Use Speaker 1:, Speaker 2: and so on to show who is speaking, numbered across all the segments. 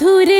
Speaker 1: মধুরে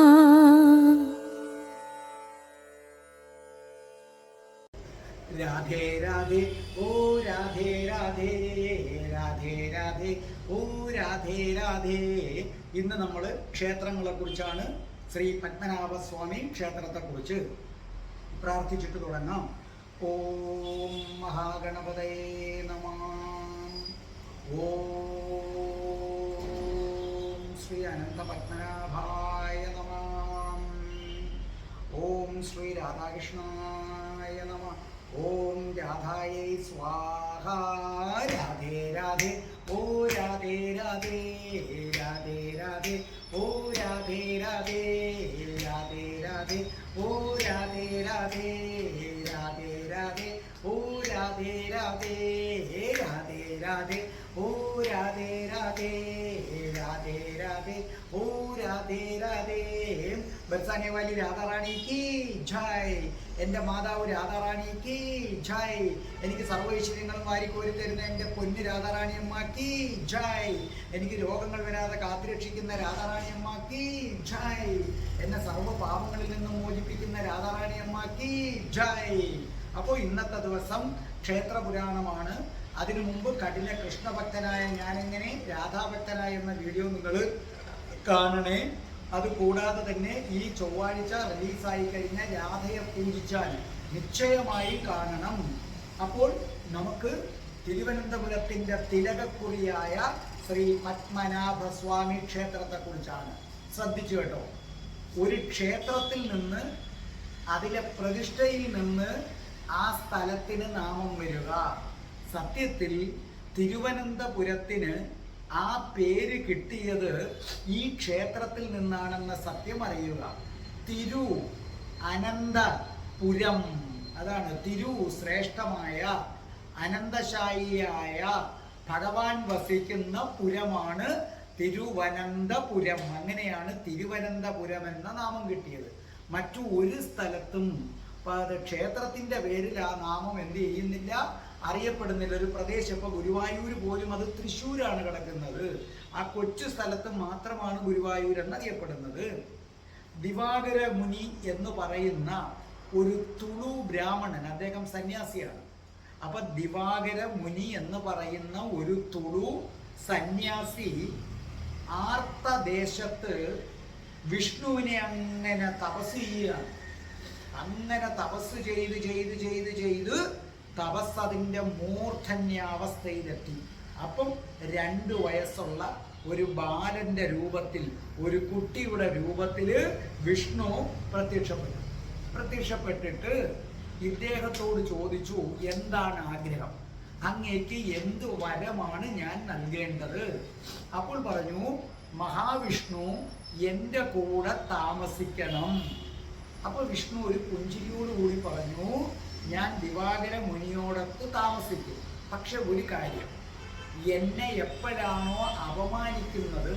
Speaker 2: ഇന്ന് നമ്മൾ ക്ഷേത്രങ്ങളെ കുറിച്ചാണ് ശ്രീ പത്മനാഭസ്വാമി ക്ഷേത്രത്തെ കുറിച്ച് പ്രാർത്ഥിച്ചിട്ട് തുടങ്ങാം. ഓം മഹാഗണപതേ നമ. ഓം ശ്രീ അനന്തപത്മനാഭായ നമ. ഓം ശ്രീ രാധാകൃഷ്ണായ നമ. ഓം രാധായൈ സ്വാഹ. രാധേ രാധേ. ഓ രാധേ രാധേ. രാധേ രാധേ രാധേ രാധേ. ഓ രാധേ രാധേ. ബർസാനെ വാലി രാധാറാണി കി ജയ്. എന്റെ മാതാവ് രാധാറാണി കി ജയ്. എനിക്ക് സർവൈശ്വര്യങ്ങളും വാരിക്കോരി തരുന്ന എന്റെ പൊന്ന് രാധാറാണി കി ജയ്. എനിക്ക് രോഗങ്ങൾ വരാതെ കാത്തുരക്ഷിക്കുന്ന രാധാറാണി കി ജയ്. എന്നെ സർവ പാപങ്ങളിൽ നിന്നും മോചിപ്പിക്കുന്ന രാധാറാണി കി ജയ്. അപ്പോൾ ഇന്നത്തെ ദിവസം ക്ഷേത്ര പുരാണമാണ് അതിനു മുമ്പ് കഠിന കൃഷ്ണഭക്തനായ ഞാനെങ്ങനെ രാധാഭക്തനായ എന്ന വീഡിയോ നിങ്ങൾ കാണണേ. അത് കൂടാതെ തന്നെ ഈ ചൊവ്വാഴ്ച റിലീസായി കഴിഞ്ഞ രാധയെ പൂജിച്ചാൽ നിശ്ചയമായി കാണണം. അപ്പോൾ നമുക്ക് തിരുവനന്തപുരത്തിന്റെ തിലകക്കുറിയായ ശ്രീ പത്മനാഭസ്വാമി ക്ഷേത്രത്തെക്കുറിച്ചാണ്. ശ്രദ്ധിച്ചു കേട്ടോ. ഒരു ക്ഷേത്രത്തിൽ നിന്ന് അതിലെ പ്രതിഷ്ഠയിൽ നിന്ന് ആ സ്ഥലത്തിന് നാമം വരിക. സത്യത്തിൽ തിരുവനന്തപുരത്തിന് ആ പേര് കിട്ടിയത് ഈ ക്ഷേത്രത്തിൽ നിന്നാണെന്ന സത്യം അറിയുക. തിരു അനന്തപുരം. അതാണ് തിരു ശ്രേഷ്ഠമായ അനന്തശായിയായ ഭഗവാൻ വസിക്കുന്ന പുരമാണ് തിരുവനന്തപുരം. അങ്ങനെയാണ് തിരുവനന്തപുരം എന്ന നാമം കിട്ടിയത്. മറ്റു ഒരു സ്ഥലത്തും ക്ഷേത്രത്തിന്റെ പേരിൽ ആ നാമം എന്ത് ചെയ്യുന്നില്ല അറിയപ്പെടുന്നില്ല. ഒരു പ്രദേശം ഇപ്പൊ ഗുരുവായൂർ പോലും അത് തൃശ്ശൂരാണ് കിടക്കുന്നത്. ആ കൊച്ചു സ്ഥലത്ത് മാത്രമാണ് ഗുരുവായൂർ എന്നറിയപ്പെടുന്നത്. ദിവാകര മുനി എന്ന് പറയുന്ന ഒരു തുളു ബ്രാഹ്മണൻ അദ്ദേഹം സന്യാസിയാണ്. അപ്പൊ ദിവാകര മുനി എന്ന് പറയുന്ന ഒരു തുളു സന്യാസി ആർത്തദേശത്ത് വിഷ്ണുവിനെ അങ്ങനെ തപസ് ചെയ്യുകയാണ്. അങ്ങനെ തപസ് ചെയ്ത് ചെയ്ത് ചെയ്ത് ചെയ്ത് തപസ് അതിന്റെ മൂർധന്യാവസ്ഥയിലെത്തി. അപ്പം രണ്ട് വയസ്സുള്ള ഒരു ബാലന്റെ രൂപത്തിൽ ഒരു കുട്ടിയുടെ രൂപത്തിൽ വിഷ്ണു പ്രത്യക്ഷപ്പെട്ടു. പ്രത്യക്ഷപ്പെട്ടിട്ട് ഇദ്ദേഹത്തോട് ചോദിച്ചു എന്താണ് ആഗ്രഹം? അങ്ങേക്ക് എന്ത് വരമാണ് ഞാൻ നൽകേണ്ടത്? അപ്പോൾ പറഞ്ഞു മഹാവിഷ്ണു എന്റെ കൂടെ താമസിക്കണം. അപ്പോൾ വിഷ്ണു ഒരു പുഞ്ചിരിയോടുകൂടി പറഞ്ഞു ഞാൻ ദിവാകര മുനിയോടൊത്ത് താമസിക്കും. പക്ഷെ ഒരു കാര്യം എന്നെ എപ്പോഴാണോ അപമാനിക്കുന്നത്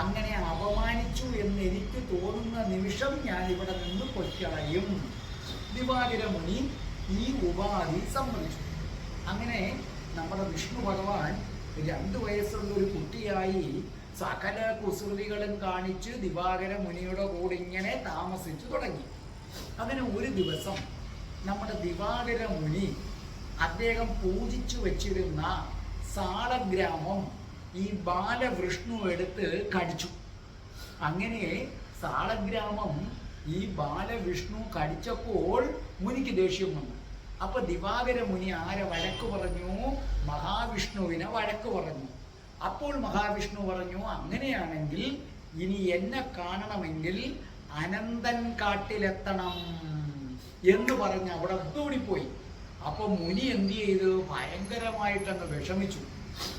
Speaker 2: അങ്ങനെ അപമാനിച്ചു എന്ന് എനിക്ക് തോന്നുന്ന നിമിഷം ഞാൻ ഇവിടെ നിന്ന് പൊയ്ക്കളയും. ദിവാകര മുനി ഈ ഉപാധി സമ്മതിച്ചു. അങ്ങനെ നമ്മുടെ വിഷ്ണു ഭഗവാൻ രണ്ട് വയസ്സുള്ള ഒരു കുട്ടിയായി സകല കുസൃതികളും കാണിച്ച് ദിവാകര മുനിയുടെ കൂടെ ഇങ്ങനെ താമസിച്ചു തുടങ്ങി. അങ്ങനെ ഒരു ദിവസം നമ്മുടെ ദിവാകര മുനി അദ്ദേഹം പൂജിച്ചു വെച്ചിരുന്ന സാളഗ്രാമം ഈ ബാലവിഷ്ണു എടുത്ത് കടിച്ചു. അങ്ങനെ സാളഗ്രാമം ഈ ബാലവിഷ്ണു കടിച്ചപ്പോൾ മുനിക്ക് ദേഷ്യം വന്നു. അപ്പൊ ദിവാകര മുനി ആരെ വഴക്ക് പറഞ്ഞു? മഹാവിഷ്ണുവിനെ വഴക്ക് പറഞ്ഞു. അപ്പോൾ മഹാവിഷ്ണു പറഞ്ഞു അങ്ങനെയാണെങ്കിൽ ഇനി എന്നെ കാണണമെങ്കിൽ അനന്തൻ കാട്ടിലെത്തണം. എന്ന് പറഞ്ഞ് അവിടെ പോയി അപ്പൊ മുനി എന്ത് ചെയ്തു? ഭയങ്കരമായിട്ടങ്ങ് വിഷമിച്ചു.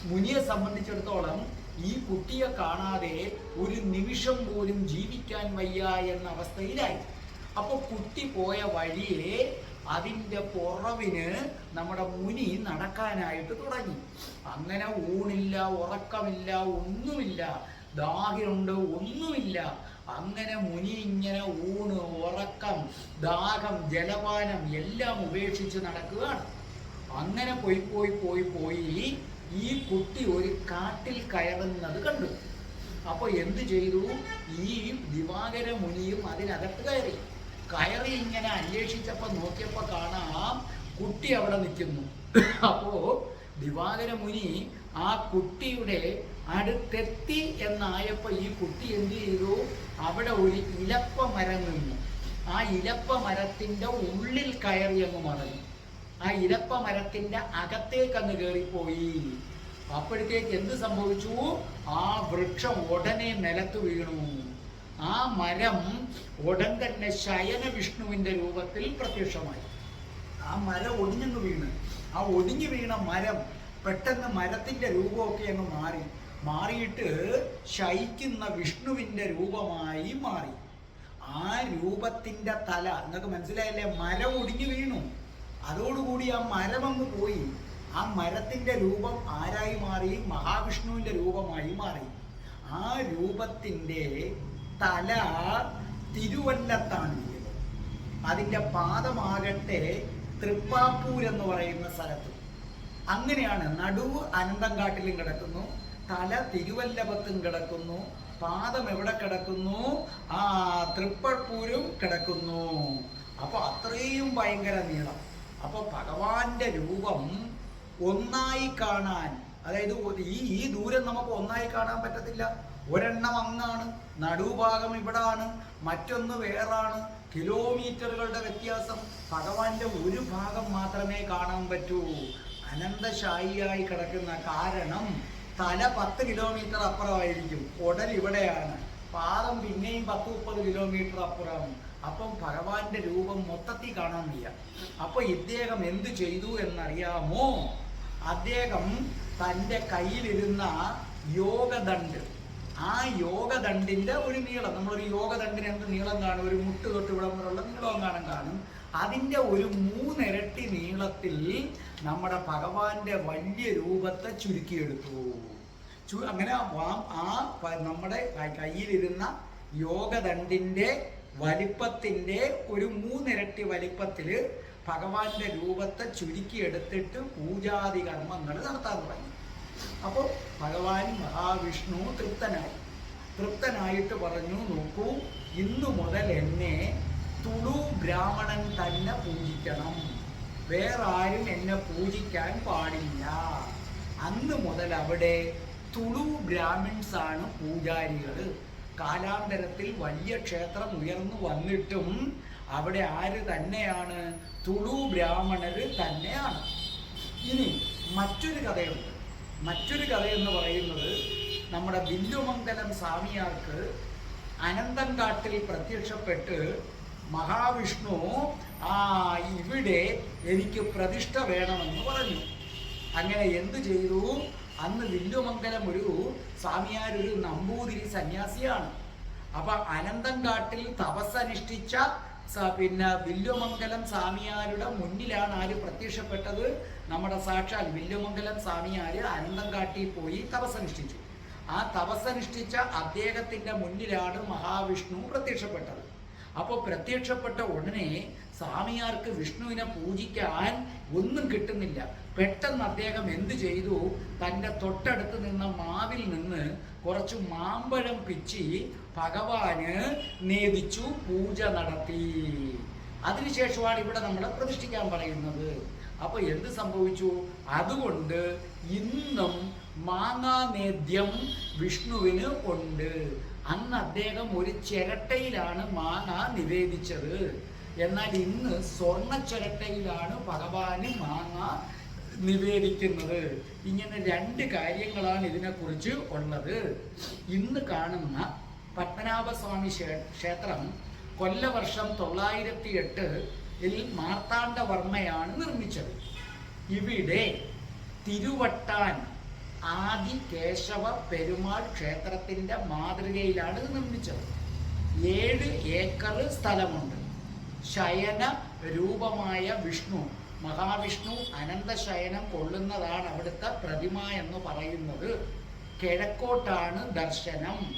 Speaker 2: മുനിയെ സംബന്ധിച്ചിടത്തോളം ഈ കുട്ടിയെ കാണാതെ ഒരു നിമിഷം പോലും ജീവിക്കാൻ വയ്യ എന്ന അവസ്ഥയിലായി. അപ്പൊ കുട്ടി പോയ വഴിയെ അതിന്റെ പുറവിന് നമ്മുടെ മുനി നടക്കാനായിട്ട് തുടങ്ങി. അങ്ങനെ ഊണില്ല ഉറക്കമില്ല ഒന്നുമില്ല. ദാഹിയുണ്ട് ഒന്നുമില്ല. അങ്ങനെ മുനി ഇങ്ങനെ ഊണ് ഉറക്കം ദാഹം ജലപാനം എല്ലാം ഉപേക്ഷിച്ച് നടക്കുകയാണ്. അങ്ങനെ പോയി പോയി പോയി പോയി ഈ കുട്ടി ഒരു കാട്ടിൽ കയറുന്നത് കണ്ടു. അപ്പോൾ എന്ത് ചെയ്തു? ഈ ദിവാകര മുനിയും അതിനകത്ത് കയറി. കയറി ഇങ്ങനെ അന്വേഷിച്ചപ്പോൾ നോക്കിയപ്പോൾ കാണാം കുട്ടി അവിടെ നിൽക്കുന്നു. അപ്പോ ദിവാകര മുനി ആ കുട്ടിയുടെ അടുത്തെത്തി എന്നായപ്പോൾ ഈ കുട്ടി എന്ത് ചെയ്തു? അവിടെ ഒരു ഇലപ്പ മരം നിന്നു. ആ ഇലപ്പ മരത്തിന്റെ ഉള്ളിൽ കയറി അങ്ങ് മറഞ്ഞു ആ ഇലപ്പ മരത്തിന്റെ അകത്തേക്ക് അങ്ങ് കയറിപ്പോയി. അപ്പോഴത്തേക്ക് എന്ത് സംഭവിച്ചു? ആ വൃക്ഷം ഉടനെ നിലത്ത് വീണു. ആ മരം ഉടൻ തന്നെ ശയന വിഷ്ണുവിന്റെ രൂപത്തിൽ പ്രത്യക്ഷമായി. ആ മരം ഒടിഞ്ഞങ്ങ് വീണ്. ആ ഒടിഞ്ഞു വീണ മരം പെട്ടെന്ന് മരത്തിന്റെ രൂപമൊക്കെ അങ്ങ് മാറി. മാറിയിട്ട് ശയിക്കുന്ന വിഷ്ണുവിന്റെ രൂപമായി മാറി. ആ രൂപത്തിന്റെ തല നിങ്ങൾക്ക് മനസ്സിലായല്ലേ? മരം ഒടിഞ്ഞു വീണു. അതോടുകൂടി ആ മരം അങ്ങ് പോയി. ആ മരത്തിന്റെ രൂപം ആരായി മാറി? മഹാവിഷ്ണുവിന്റെ രൂപമായി മാറി. ആ രൂപത്തിന്റെ തല തിരുവല്ലത്താണ് അതിന്റെ പാദമാകട്ടെ തൃപ്പാപ്പൂർ എന്ന് പറയുന്ന സ്ഥലത്ത്. അങ്ങനെയാണ് നടുവ് അനന്തങ്കാട്ടിലും കിടക്കുന്നു തല തിരുവല്ലപത്തും കിടക്കുന്നു പാദം എവിടെ കിടക്കുന്നു? ആ തൃപ്പപ്പൂരും കിടക്കുന്നു. അപ്പൊ അത്രയും ഭയങ്കര നീളം. അപ്പൊ ഭഗവാന്റെ രൂപം ഒന്നായി കാണാൻ അതായത് ഈ ഈ ദൂരം നമുക്ക് ഒന്നായി കാണാൻ പറ്റത്തില്ല. ഒരെണ്ണം അങ്ങാണ് നടുഭാഗം ഇവിടാണ്. മറ്റൊന്ന് വേറാണ്. കിലോമീറ്ററുകളുടെ വ്യത്യാസം. ഭഗവാന്റെ ഒരു ഭാഗം മാത്രമേ കാണാൻ പറ്റൂ. അനന്തശായിയായി കിടക്കുന്ന കാരണം തല പത്ത് കിലോമീറ്റർ അപ്പുറമായിരിക്കും. ഉടൽ ഇവിടെയാണ്. പാദം പിന്നെയും പത്ത് മുപ്പത് കിലോമീറ്റർ അപ്പുറം. അപ്പം ഭഗവാന്റെ രൂപം മൊത്തത്തിൽ കാണാൻ വയ്യ. അപ്പൊ ഇദ്ദേഹം എന്ത് ചെയ്തു എന്നറിയാമോ? അദ്ദേഹം തന്റെ കയ്യിലിരുന്ന യോഗദണ്ഡ് ആ യോഗദണ്ഡിന്റെ ഒരു നീളം നമ്മളൊരു യോഗദണ്ഡിന് എന്ത് നീളം കാണും? ഒരു മുട്ട് തൊട്ട് ഇവിടം വരെയുള്ള നീളം കാണും കാണും. അതിന്റെ ഒരു മൂന്നിരട്ടി നീളത്തിൽ നമ്മുടെ ഭഗവാന്റെ വലിയ രൂപത്തെ ചുരുക്കിയെടുത്തു. ചു അങ്ങനെ ആ- നമ്മുടെ കയ്യിലിരുന്ന യോഗദണ്ഡിന്റെ വലിപ്പത്തിന്റെ ഒരു മൂന്നിരട്ടി വലിപ്പത്തിൽ ഭഗവാന്റെ രൂപത്തെ ചുരുക്കിയെടുത്തിട്ട് പൂജാതി കർമ്മങ്ങൾ നടത്താൻ തുടങ്ങി. അപ്പോൾ ഭഗവാൻ മഹാവിഷ്ണു തൃപ്തനായി. തൃപ്തനായിട്ട് പറഞ്ഞു നോക്കൂ ഇന്നു മുതൽ എന്നെ തുളു ബ്രാഹ്മണൻ തന്നെ പൂജിക്കണം. വേറെ ആരും എന്നെ പൂജിക്കാൻ പാടില്ല. അന്ന് മുതൽ അവിടെ തുളു ബ്രാഹ്മിൺസ് ആണ് പൂജാരികൾ കാലാന്തരത്തിൽ വലിയ ക്ഷേത്രം ഉയർന്നു വന്നിട്ടും അവിടെ ആര് തന്നെയാണ്? തുളു ബ്രാഹ്മണര് തന്നെയാണ്. ഇനി മറ്റൊരു കഥയുണ്ട്. മറ്റൊരു കഥയെന്ന് പറയുന്നത് നമ്മുടെ ബില്ലുമംഗലം സ്വാമിയാർക്ക് അനന്തൻകാട്ടിൽ പ്രത്യക്ഷപ്പെട്ട് മഹാവിഷ്ണു ആ ഇവിടെ എനിക്ക് പ്രതിഷ്ഠ വേണമെന്ന് പറഞ്ഞു. അങ്ങനെ എന്തു ചെയ്തു? അന്ന് വില്ലുമംഗലം ഒരു സ്വാമിയാരൊരു നമ്പൂതിരി സന്യാസിയാണ്. അപ്പൊ അനന്തംകാട്ടിൽ തപസ്സനുഷ്ഠിച്ച പിന്നെ വില്ലുമംഗലം സ്വാമിയാരുടെ മുന്നിലാണ് ആര് പ്രത്യക്ഷപ്പെട്ടത്? നമ്മുടെ സാക്ഷാൽ വില്ലുമംഗലം സ്വാമിയാര് അനന്തംകാട്ടിൽ പോയി തപസ്സനുഷ്ഠിച്ചു. ആ തപസ്സനുഷ്ഠിച്ച അദ്ദേഹത്തിന്റെ മുന്നിലാണ് മഹാവിഷ്ണു പ്രത്യക്ഷപ്പെട്ടത്. അപ്പോൾ പ്രത്യക്ഷപ്പെട്ട ഉടനെ സ്വാമിയാർക്ക് വിഷ്ണുവിനെ പൂജിക്കാൻ ഒന്നും കിട്ടുന്നില്ല. പെട്ടെന്ന് അദ്ദേഹം എന്തു ചെയ്തു? തന്റെ തൊട്ടടുത്ത് നിന്ന മാവിൽ നിന്ന് കുറച്ച് മാമ്പഴം പിച്ചി ഭഗവാന് നേദിച്ചു പൂജ നടത്തി. അതിനുശേഷമാണ് ഇവിടെ നമ്മൾ പ്രതിഷ്ഠിക്കാൻ പറയുന്നത്. അപ്പൊ എന്ത് സംഭവിച്ചു? അതുകൊണ്ട് ഇന്നും മാങ്ങാനേദ്യം വിഷ്ണുവിന് ഉണ്ട്. അന്ന് അദ്ദേഹം ഒരു ചിരട്ടയിലാണ് മാങ്ങ നിവേദിച്ചത്. എന്നാൽ ഇന്ന് സ്വർണ ചിരട്ടയിലാണ് ഭഗവാന് മാങ്ങ നിവേദിക്കുന്നത്. ഇങ്ങനെ രണ്ട് കാര്യങ്ങളാണ് ഇതിനെക്കുറിച്ച് ഉള്ളത്. ഇന്ന് കാണുന്ന പത്മനാഭസ്വാമി ക്ഷേത്രം കൊല്ലവർഷം തൊള്ളായിരത്തി എട്ട് മാർത്താണ്ഡവർമ്മയാണ് നിർമ്മിച്ചത്. ഇവിടെ തിരുവട്ടാൻ ആദി കേശവ പെരുമാൾ ക്ഷേത്രത്തിന്റെ മാതൃകയിലാണ് ഇത് നിർമ്മിച്ചത്. ഏഴ് ഏക്കർ സ്ഥലമുണ്ട്. ശയന രൂപമായ വിഷ്ണു മഹാവിഷ്ണു അനന്തശയനം കൊള്ളുന്നതാണ് അവിടുത്തെ പ്രതിമ എന്ന് പറയുന്നത്. കിഴക്കോട്ടാണ് ദർശനം.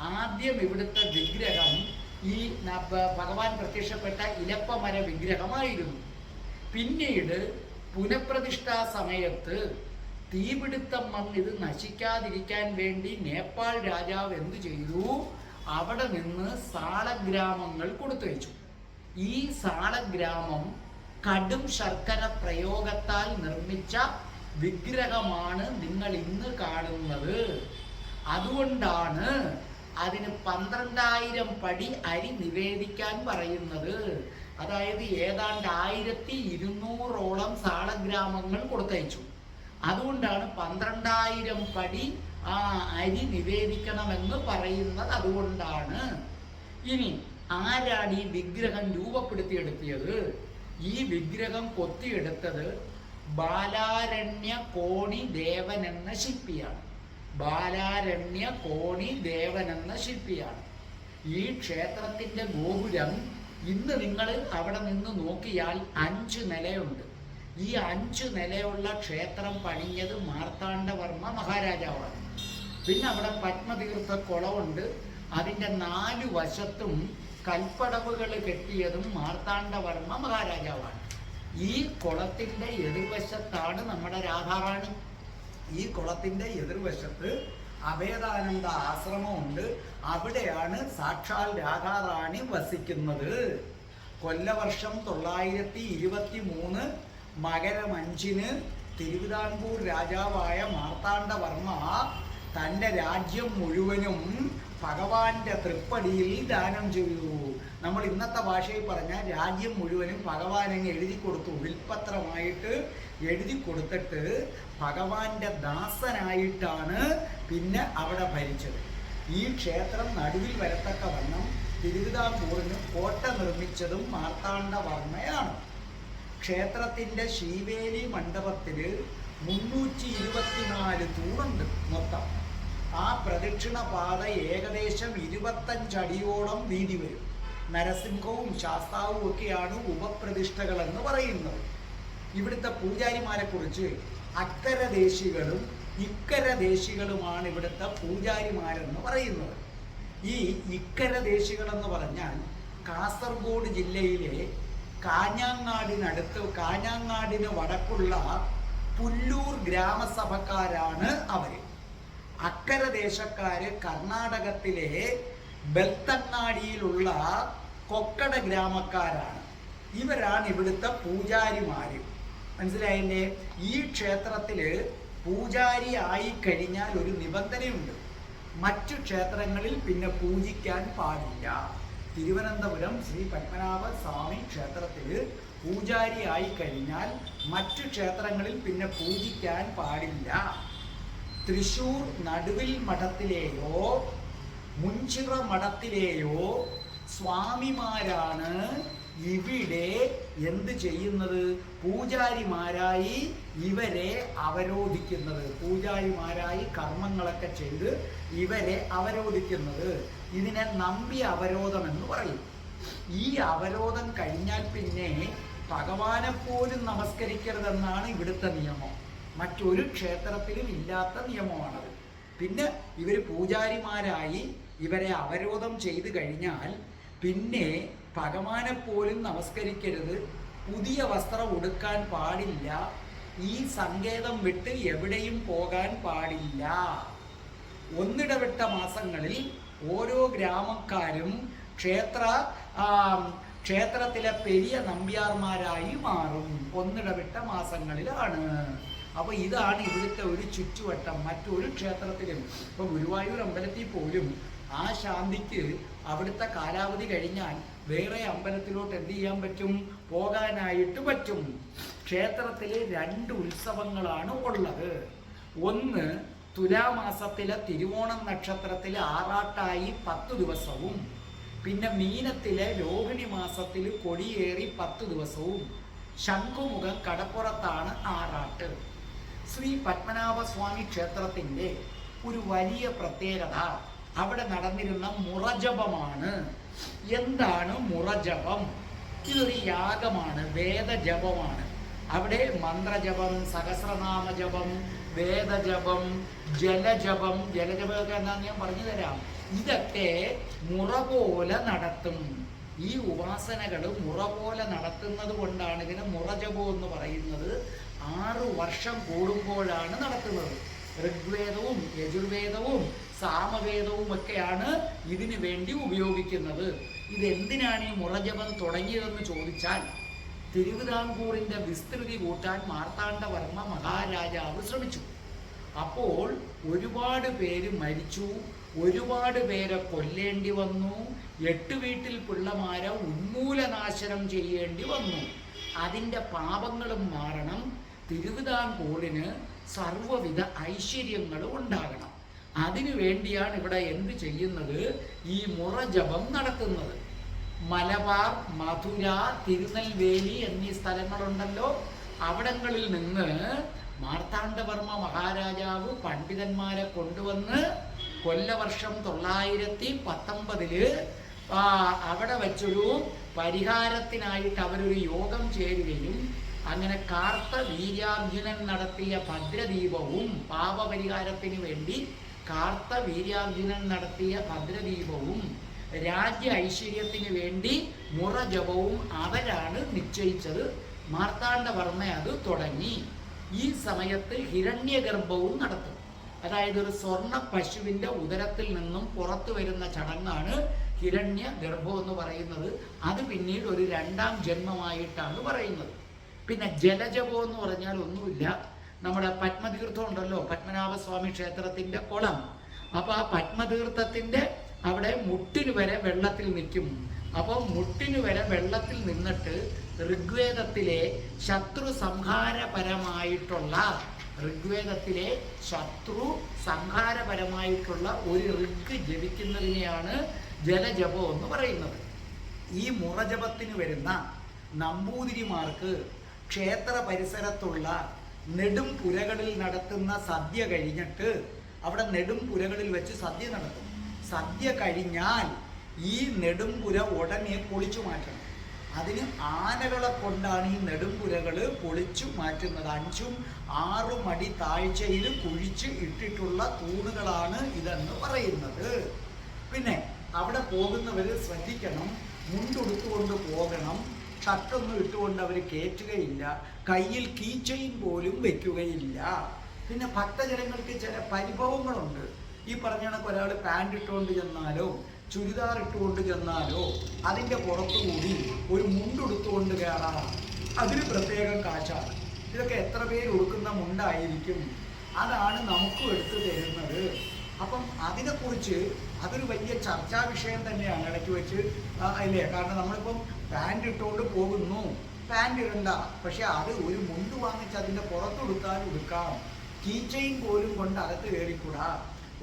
Speaker 2: ആദ്യം ഇവിടുത്തെ വിഗ്രഹം ഈ ഭഗവാൻ പ്രത്യക്ഷപ്പെട്ട ഇലപ്പമര വിഗ്രഹമായിരുന്നു. പിന്നീട് പുനഃപ്രതിഷ്ഠാ സമയത്ത് തീപിടുത്തം വന്നിത് നശിക്കാതിരിക്കാൻ വേണ്ടി നേപ്പാൾ രാജാവ് എന്തു ചെയ്തു? അവിടെ നിന്ന് സാളഗ്രാമങ്ങൾ കൊടുത്തയച്ചു. ഈ സാളഗ്രാമം കടും ശർക്കര പ്രയോഗത്താൽ നിർമ്മിച്ച വിഗ്രഹമാണ് നിങ്ങൾ ഇന്ന് കാണുന്നത്. അതുകൊണ്ടാണ് അതിന് പന്ത്രണ്ടായിരം പടി അരി നിവേദിക്കാൻ പറയുന്നത്. അതായത് ഏതാണ്ട് ആയിരത്തി ഇരുന്നൂറോളം സാളഗ്രാമങ്ങൾ കൊടുത്തയച്ചു. അതുകൊണ്ടാണ് പന്ത്രണ്ടായിരം പടി ആ അരി നിവേദിക്കണമെന്ന് പറയുന്നത് അതുകൊണ്ടാണ്. ഇനി ആരാണ് ഈ വിഗ്രഹം രൂപപ്പെടുത്തിയെടുത്തിയത് ഈ വിഗ്രഹം കൊത്തിയെടുത്തത് ബാലാരണ്യ കോണി ദേവൻ എന്ന ശില്പിയാണ്. ബാലാരണ്യ കോണി ദേവൻ എന്ന ശില്പിയാണ്. ഈ ക്ഷേത്രത്തിന്റെ ഗോപുരം ഇന്ന് നിങ്ങൾ അവിടെ നിന്ന് നോക്കിയാൽ അഞ്ച് നിലയുണ്ട്. ഈ അഞ്ച് നിലയുള്ള ക്ഷേത്രം പണിഞ്ഞത് മാർത്താണ്ഡവർമ്മ മഹാരാജാവാണ്. പിന്നെ അവിടെ പത്മതീർത്ഥ കുളമുണ്ട്. അതിന്റെ നാല് വശത്തും കൽപ്പടവുകൾ കെട്ടിയതും മാർത്താണ്ഡവർമ്മ മഹാരാജാവാണ്. ഈ കുളത്തിന്റെ എതിർവശത്താണ് നമ്മുടെ രാധാറാണി. ഈ കുളത്തിന്റെ എതിർവശത്ത് അഭേദാനന്ദ ആശ്രമമുണ്ട്. അവിടെയാണ് സാക്ഷാൽ രാധാറാണി വസിക്കുന്നത്. കൊല്ലവർഷം തൊള്ളായിരത്തി ഇരുപത്തി മൂന്ന് മകരം അഞ്ചിന് തിരുവിതാംകൂർ രാജാവായ മാർത്താണ്ഡവർമ്മ തന്റെ രാജ്യം മുഴുവനും ഭഗവാന്റെ തൃപ്പടിയിൽ ദാനം ചെയ്തു. നമ്മൾ ഇന്നത്തെ ഭാഷയിൽ പറഞ്ഞാൽ രാജ്യം മുഴുവനും ഭഗവാൻ അങ്ങ് എഴുതി കൊടുത്തു. വിൽപ്പത്രമായിട്ട് എഴുതി കൊടുത്തിട്ട് ഭഗവാന്റെ ദാസനായിട്ടാണ് പിന്നെ അവിടെ ഭരിച്ചത്. ഈ ക്ഷേത്രം നടുവിൽ വരത്തക്ക വണ്ണം തിരുവിതാംകൂറിന് കോട്ട നിർമ്മിച്ചതും മാർത്താണ്ഡവർമ്മയാണ്. ക്ഷേത്രത്തിന്റെ ശീവേലി മണ്ഡപത്തിൽ മുന്നൂറ്റി ഇരുപത്തിനാല് തൂണുണ്ട് മൊത്തം. ആ പ്രദക്ഷിണ പാത ഏകദേശം ഇരുപത്തഞ്ചടിയോളം വീതി വരും. നരസിംഹവും ശാസ്താവും ഒക്കെയാണ് ഉപപ്രതിഷ്ഠകൾ എന്ന് പറയുന്നത്. ഇവിടുത്തെ പൂജാരിമാരെ കുറിച്ച് അക്കര ദേശികളും ഇക്കര ദേശികളുമാണ് ഇവിടുത്തെ പൂജാരിമാരെന്ന് പറയുന്നത്. ഈ ഇക്കര ദേശികളെന്ന് പറഞ്ഞാൽ കാസർഗോഡ് ജില്ലയിലെ കാഞ്ഞങ്ങാടിനടുത്ത് കാഞ്ഞങ്ങാടിന് വടക്കുള്ള പുല്ലൂർ ഗ്രാമസഭക്കാരാണ് അവർ അക്കര ദേശക്കാര് കർണാടകത്തിലെ ബെൽത്തങ്ങാടിയിലുള്ള കൊക്കട ഗ്രാമക്കാരാണ്. ഇവരാണ് ഇവിടുത്തെ പൂജാരിമാര്. മനസ്സിലായില്ലേ? ഈ ക്ഷേത്രത്തിൽ പൂജാരി ആയി കഴിഞ്ഞാൽ ഒരു നിബന്ധനയുണ്ട്. മറ്റു ക്ഷേത്രങ്ങളിൽ പിന്നെ പൂജിക്കാൻ പാടില്ല. തിരുവനന്തപുരം ശ്രീ പത്മനാഭ സ്വാമി ക്ഷേത്രത്തിൽ പൂജാരി ആയി കഴിഞ്ഞാൽ മറ്റു ക്ഷേത്രങ്ങളിൽ പിന്നെ പൂജിക്കാൻ പാടില്ല. തൃശൂർ നടുവിൽ മഠത്തിലെയോ മുൻചിറ മഠത്തിലെയോ സ്വാമിമാരാണ് ഇവിടെ എന്ത് ചെയ്യുന്നത്? പൂജാരിമാരായി ഇവരെ അവരോധിക്കുന്നത്. പൂജാരിമാരായി കർമ്മങ്ങളൊക്കെ ചെയ്ത് ഇവരെ അവരോധിക്കുന്നത്. ഇതിനെ നമ്പി അവരോധം എന്ന് പറയും. ഈ അവരോധം കഴിഞ്ഞാൽ പിന്നെ ഭഗവാനെ പോലും നമസ്കരിക്കരുതെന്നാണ് ഇവിടുത്തെ നിയമം. മറ്റൊരു ക്ഷേത്രത്തിലും ഇല്ലാത്ത നിയമമാണത്. പിന്നെ ഇവർ പൂജാരിമാരായി ഇവരെ അവരോധം ചെയ്തു കഴിഞ്ഞാൽ പിന്നെ ഭഗവാനെ പോലും നമസ്കരിക്കരുത്. പുതിയ വസ്ത്രം ഉടുക്കാൻ പാടില്ല. ഈ സങ്കേതം വിട്ട് എവിടെയും പോകാൻ പാടില്ല. ഒന്നിടവിട്ട മാസങ്ങളിൽ ഓരോ ഗ്രാമക്കാരും ക്ഷേത്ര ക്ഷേത്രത്തിലെ പെരിയ നമ്പ്യാർമാരായി മാറും. ഒന്നിടവിട്ട മാസങ്ങളിലാണ്. അപ്പൊ ഇതാണ് ഇവിടുത്തെ ഒരു ചുറ്റുവട്ടം മറ്റൊരു ക്ഷേത്രത്തിലും. ഇപ്പൊ ഗുരുവായൂർ അമ്പലത്തിൽ പോലും ആ ശാന്തിക്ക് അവിടുത്തെ കാലാവധി കഴിഞ്ഞാൽ വേറെ അമ്പലത്തിലോട്ട് എന്ത് ചെയ്യാൻ പറ്റും? പോകാനായിട്ട് പറ്റും. ക്ഷേത്രത്തിലെ രണ്ട് ഉത്സവങ്ങളാണ് ഉള്ളത്. ഒന്ന് തുലാമാസത്തിലെ തിരുവോണം നക്ഷത്രത്തിലെ ആറാട്ടായി പത്ത് ദിവസവും. പിന്നെ മീനത്തിലെ രോഹിണി മാസത്തിൽ കൊടിയേറി പത്ത് ദിവസവും. ശംഖുമുഖം കടപ്പുറത്താണ് ആറാട്ട്. ശ്രീ പത്മനാഭസ്വാമി ക്ഷേത്രത്തിന്റെ ഒരു വലിയ പ്രത്യേകത അവിടെ നടന്നിരുന്ന മുറജപമാണ്. എന്താണ് മുറജപം? ഇതൊരു യാഗമാണ് വേദജപമാണ്. അവിടെ മന്ത്രജപം സഹസ്രനാമ ജപം വേദജപം ജലജപം ജലജപമൊക്കെ എന്താണെന്ന് ഞാൻ പറഞ്ഞു തരാം. ഇതൊക്കെ മുറ പോലെ നടത്തും. ഈ ഉപാസനകൾ മുറ പോലെ നടത്തുന്നത് കൊണ്ടാണ് ഇതിനെ മുറജപം എന്ന് പറയുന്നത്. ആറു വർഷം കൂടുമ്പോഴാണ് നടക്കുന്നത്. ഋഗ്വേദവും യജുർവേദവും സാമവേദവും ഒക്കെയാണ് ഇതിനു വേണ്ടി ഉപയോഗിക്കുന്നത്. ഇതെന്തിനാണ് ഈ മുറജപം തുടങ്ങിയതെന്ന് ചോദിച്ചാൽ തിരുവിതാംകൂറിന്റെ വിസ്തൃതി കൂട്ടാൻ മാർത്താണ്ഡവർമ്മ മഹാരാജാവ് ശ്രമിച്ചു. അപ്പോൾ ഒരുപാട് പേര് മരിച്ചു ഒരുപാട് പേരെ കൊല്ലേണ്ടി വന്നു എട്ട് വീട്ടിൽ പിള്ളമാരെ ഉന്മൂലനാശനം ചെയ്യേണ്ടി വന്നു. അതിന്റെ പാപങ്ങളും മാറണം തിരുവിതാംകൂറിന് സർവവിധ ഐശ്വര്യങ്ങളും ഉണ്ടാകണം. അതിനു വേണ്ടിയാണ് ഇവിടെ എന്ത് ചെയ്യുന്നത്? ഈ മുറജപം നടത്തുന്നത്. മലബാർ മധുര തിരുനെൽവേലി എന്നീ സ്ഥലങ്ങളുണ്ടല്ലോ. അവിടങ്ങളിൽ നിന്ന് മാർത്താണ്ഡവർമ്മ മഹാരാജാവ് പണ്ഡിതന്മാരെ കൊണ്ടുവന്ന് കൊല്ലവർഷം തൊള്ളായിരത്തി പത്തൊമ്പതിൽ അവിടെ വെച്ചൊരു പരിഹാരത്തിനായിട്ട് അവരൊരു യോഗം ചേരുകയും അങ്ങനെ കാർത്ത വീര്യാർജുനൻ നടത്തിയ ഭദ്രദീപവും പാപപരിഹാരത്തിന് വേണ്ടി കാർത്ത വീര്യാർജുനൻ നടത്തിയ ഭദ്രദീപവും രാജ്യ ഐശ്വര്യത്തിന് വേണ്ടി മുറജപവും അവരാണ് നിശ്ചയിച്ചത്. മാർത്താണ്ഡവർമ്മ അത് തുടങ്ങി. ഈ സമയത്ത് ഹിരണ്യഗർഭവും നടത്തും. അതായത് ഒരു സ്വർണ പശുവിന്റെ ഉദരത്തിൽ നിന്നും പുറത്തു വരുന്ന ചടങ്ങാണ് ഹിരണ്യ ഗർഭം എന്ന് പറയുന്നത്. അത് പിന്നീട് ഒരു രണ്ടാം ജന്മമായിട്ടാണ് പറയുന്നത്. പിന്നെ ജലജപം എന്ന് പറഞ്ഞാൽ ഒന്നുമില്ല. നമ്മുടെ പത്മതീർത്ഥം ഉണ്ടല്ലോ പത്മനാഭസ്വാമി ക്ഷേത്രത്തിന്റെ കുളം. അപ്പൊ ആ പത്മതീർത്ഥത്തിന്റെ അവിടെ മുട്ടിന് വരെ വെള്ളത്തിൽ നിൽക്കും. അപ്പോൾ മുട്ടിന് വരെ വെള്ളത്തിൽ നിന്നിട്ട് ഋഗ്വേദത്തിലെ ശത്രു സംഹാരപരമായിട്ടുള്ള ഋഗ്വേദത്തിലെ ശത്രു സംഹാരപരമായിട്ടുള്ള ഒരു ഋഗ് ജപിക്കുന്നതിനെയാണ് ജലജപം എന്ന് പറയുന്നത്. ഈ മുറജപത്തിന് വരുന്ന നമ്പൂതിരിമാർക്ക് ക്ഷേത്ര പരിസരത്തുള്ള നെടും പുരകളിൽ നടത്തുന്ന സദ്യ കഴിഞ്ഞിട്ട് അവിടെ നെടും പുരകളിൽ വെച്ച് സദ്യ നടത്തും. സദ്യ കഴിഞ്ഞാൽ ഈ നെടുംപുര ഉടനെ പൊളിച്ചു മാറ്റണം. അതിന് ആനകളെ കൊണ്ടാണ് ഈ നെടുംപുരകൾ പൊളിച്ചു മാറ്റുന്നത്. അഞ്ചും ആറും അടി താഴ്ചയിൽ കുഴിച്ച് ഇട്ടിട്ടുള്ള തൂണുകളാണ് ഇതെന്ന് പറയുന്നത്. പിന്നെ അവിടെ പോകുന്നവർ ശ്രദ്ധിക്കണം. മുണ്ടുടുത്തുകൊണ്ട് പോകണം. ഷർട്ടൊന്നും ഇട്ടുകൊണ്ട് അവർ കയറ്റുകയില്ല കയ്യിൽ കീച്ചയും പോലും വെക്കുകയില്ല. പിന്നെ ഭക്തജനങ്ങൾക്ക് ചില പരിഭവങ്ങളുണ്ട്. ഈ പറഞ്ഞ കണക്ക് ഒരാൾ പാന്റ് ഇട്ടുകൊണ്ട് ചെന്നാലോ ചുരിദാർ ഇട്ടുകൊണ്ട് ചെന്നാലോ അതിന്റെ പുറത്തുകൂടി ഒരു മുണ്ടെടുത്തുകൊണ്ട് കയറാം. അതിന് പ്രത്യേകം കാശാണ്. ഇതൊക്കെ എത്ര പേര് ഉടുക്കുന്ന മുണ്ടായിരിക്കും. അതാണ് നമുക്കും എടുത്തു തരുന്നത്. അപ്പം അതിനെക്കുറിച്ച് അതൊരു വലിയ ചർച്ചാ വിഷയം തന്നെയാണ് ഇടയ്ക്ക് വെച്ച് അല്ലേ കാരണം നമ്മളിപ്പം പാന്റ് ഇട്ടുകൊണ്ട് പോകുന്നു. പാന്റ് ഇടണ്ട പക്ഷെ അത് ഒരു മുണ്ട് വാങ്ങിച്ച് അതിന്റെ പുറത്തുടുത്താൽ ഉടുക്കാം. കീച്ചയും പോലും കൊണ്ട് അകത്ത് കയറിക്കൂടാ.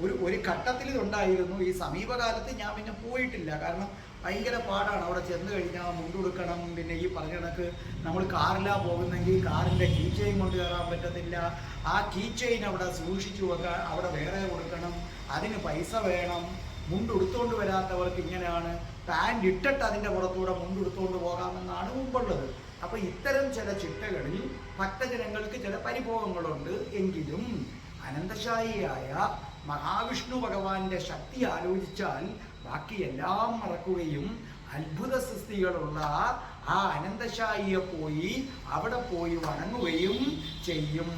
Speaker 2: ഒരു ഒരു ഘട്ടത്തിൽ ഇതുണ്ടായിരുന്നു. ഈ സമീപകാലത്ത് ഞാൻ പിന്നെ പോയിട്ടില്ല. കാരണം ഭയങ്കര പാടാണ് അവിടെ ചെന്ന് കഴിഞ്ഞാൽ മുണ്ടുകൊടുക്കണം പിന്നെ ഈ പറഞ്ഞ കണക്ക് നമ്മൾ കാറിലാണ് പോകുന്നെങ്കിൽ കാറിന്റെ കീ ചെയിൻ കൊണ്ട് കയറാൻ പറ്റത്തില്ല. ആ കീ ചെയിൻ അവിടെ സൂക്ഷിച്ചു വെക്കാൻ അവിടെ വേറെ കൊടുക്കണം. അതിന് പൈസ വേണം. മുണ്ട് ഉടുത്തുകൊണ്ട് വരാത്തവർക്ക് ഇങ്ങനെയാണ്. പാന്റ് ഇട്ടിട്ട് അതിന്റെ പുറത്തൂടെ മുണ്ടെടുത്തുകൊണ്ട് പോകാമെന്നാണ് മുമ്പുള്ളത്. അപ്പൊ ഇത്തരം ചില ചിട്ടകളിൽ ഭക്തജനങ്ങൾക്ക് ചില പരിഭവങ്ങളുണ്ട് എങ്കിലും അനന്തശായിയായ മഹാവിഷ്ണു ഭഗവാന്റെ ശക്തി ആലോചിച്ചാൽ ബാക്കി എല്ലാം മറക്കുകയും അത്ഭുത സൃഷ്ടികളുള്ള ആ അനന്തശായിയെ പോയി അവിടെ പോയി വണങ്ങുകയും ചെയ്യും.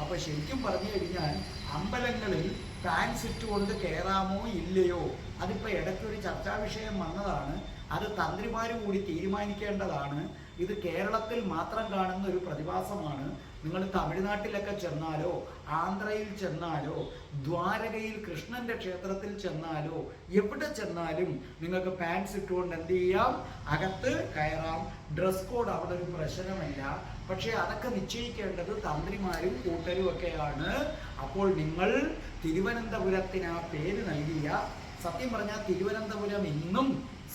Speaker 2: അപ്പൊ ശരിക്കും പറഞ്ഞു കഴിഞ്ഞാൽ അമ്പലങ്ങളിൽ പാൻസ് ഇട്ടുകൊണ്ട് കയറാമോ ഇല്ലയോ? അതിപ്പോ ഇടയ്ക്കൊരു ചർച്ചാ വിഷയം വന്നതാണ്. അത് തന്ത്രിമാർ കൂടി തീരുമാനിക്കേണ്ടതാണ്. ഇത് കേരളത്തിൽ മാത്രം കാണുന്ന ഒരു പ്രതിഭാസമാണ്. നിങ്ങൾ തമിഴ്നാട്ടിലൊക്കെ ചെന്നാലോ ആന്ധ്രയിൽ ചെന്നാലോ ദ്വാരകയിൽ കൃഷ്ണന്റെ ക്ഷേത്രത്തിൽ ചെന്നാലോ എവിടെ ചെന്നാലും നിങ്ങൾക്ക് പാൻസ് ഇട്ടുകൊണ്ട് എന്ത് ചെയ്യാം? അകത്ത് കയറാം. ഡ്രസ് കോഡ് അവിടെ ഒരു പ്രശ്നമല്ല. പക്ഷേ അതൊക്കെ നിശ്ചയിക്കേണ്ടത് തന്ത്രിമാരും കൂട്ടരും ഒക്കെയാണ്. അപ്പോൾ നിങ്ങൾ തിരുവനന്തപുരത്തിന് ആ പേര് നൽകിയ സത്യം പറഞ്ഞാൽ തിരുവനന്തപുരം ഇന്നും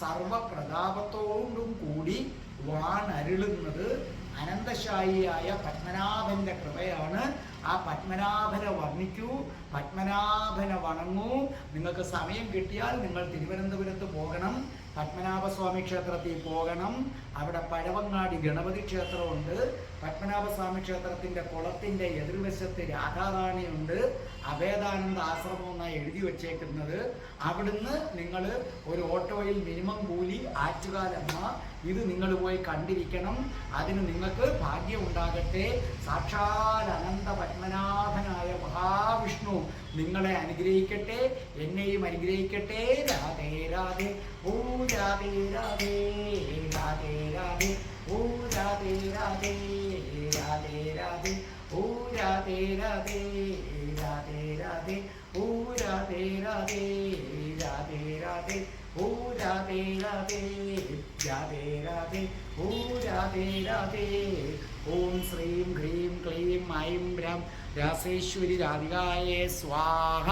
Speaker 2: സർവപ്രതാപത്തോടും കൂടി വാണരുളുന്നത് അനന്തശായിയായ പത്മനാഭന്റെ കൃപയാണ്. ആ പത്മനാഭനെ വർണിക്കൂ പത്മനാഭനെ വണങ്ങൂ. നിങ്ങൾക്ക് സമയം കിട്ടിയാൽ നിങ്ങൾ തിരുവനന്തപുരത്ത് പോകണം. പത്മനാഭസ്വാമി ക്ഷേത്രത്തിൽ പോകണം. അവിടെ പഴവങ്ങാടി ഗണപതി ക്ഷേത്രമുണ്ട് പത്മനാഭസ്വാമി ക്ഷേത്രത്തിന്റെ കുളത്തിന്റെ എതിർവശത്ത് രാധാറാണിയുണ്ട്. അഭേദാനന്ദ ആശ്രമം എന്നാണ് എഴുതി വച്ചേക്കുന്നത്. അവിടുന്ന് നിങ്ങൾ ഒരു ഓട്ടോയിൽ മിനിമം കൂലി ആറ്റുകാലമ്മ ഇത് നിങ്ങൾ പോയി കണ്ടിരിക്കണം. അതിന് നിങ്ങൾക്ക് ഭാഗ്യം ഉണ്ടാകട്ടെ സാക്ഷാൽ അനന്ത പത്മനാഭനായ മഹാവിഷ്ണു നിങ്ങളെ അനുഗ്രഹിക്കട്ടെ എന്നെയും അനുഗ്രഹിക്കട്ടെ. രാധേ രാധേ. ഓ രാധേ രാധേ രാധേ. രാധേ ഓ രാധേ രാധേ രാധേ രാധേ ഓ രാധേ രാധേ രാധേ രാധേ ഓ രാധേ രാധേ രാധേ രാധേ ഓ രാധേ രാധേ രാധേ രാധേ ഓ രാധേ രാധേ ഓം ശ്രീം ഹ്രീം ക്ലീം ഐം ബ്രം രാസേശ്വരി രാധികായേ സ്വാഹ